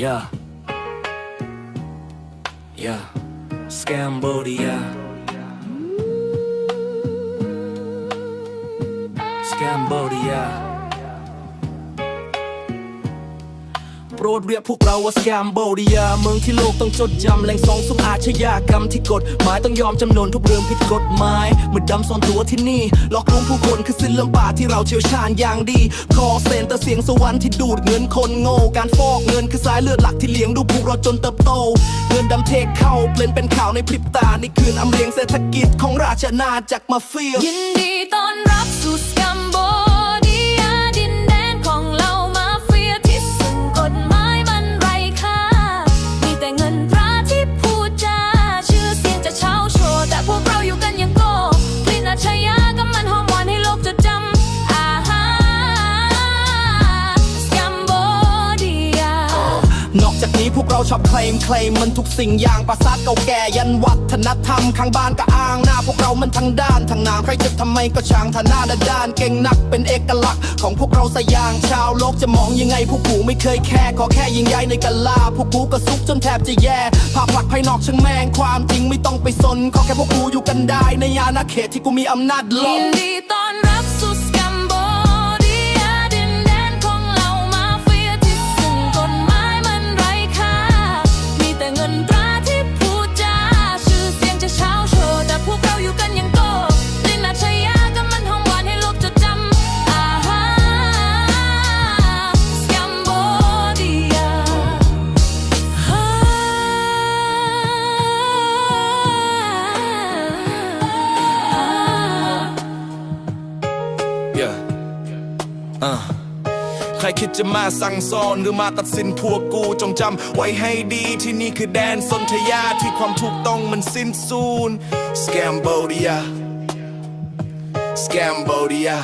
야, 야, 스캔볼이야. 스캔볼이야. โปรดเรียกพวกเราว่าสแกมโบเดียเมืองที่โลกต้องจดจำแหล่งสองสุมอาชญากรรมที่กฎหมายต้องยอมจำนนทุกเรื่องผิดกฎหมายมือดำซ่อนตัวที่นี่หลอกลวงผู้คนคือศิลปะที่เราเชี่ยวชาญอย่างดี คอเซนแต่เสียงสวรรค์ที่ดูดเงินคนโง่การฟอกเงินคือสายเลือดหลักที่เลี้ยงดูพวกเราจนเติบโตเงินดำเทเข้าเปลี่ยนเป็นข่าวในพริบตานี่คืนอำเรียงเศรษฐกิจของราชอาณาจักรมาเฟียยินดี นอกจากนี้พวกเราชอบเคลมเคลมมันทุกสิ่งอย่างประสาทเก่าแก่ยันวัฒนธรรมข้างบ้านก็อ้างหน้า พวกเรามันทั้งด้านทั้งนามใครจะทำไมก็ช่างฐานะและด้านเก่งนักเป็นเอกลักษณ์ของพวกเราสยางชาวโลกจะมองยังไงพวกกูไม่เคยแค่ขอแค่ยิงใหญ่ในกะลาพวกกูก็ซุกจนแทบจะแย่ภาพลักษณ์ภายนอกช่างแมงความจริงไม่ต้องไปสนขอแค่พวกกูอยู่กันได้ในอาณาเขตที่กูมีอำนาจลยินดีต้อนรับ ใครคิดจะมาสั่งสอนหรือมาตัดสินพวกกูจงจำไว้ให้ดีที่นี่คือแดนสนธยาที่ความถูกต้องมันสิ้นสูญ Scambodia Scambodia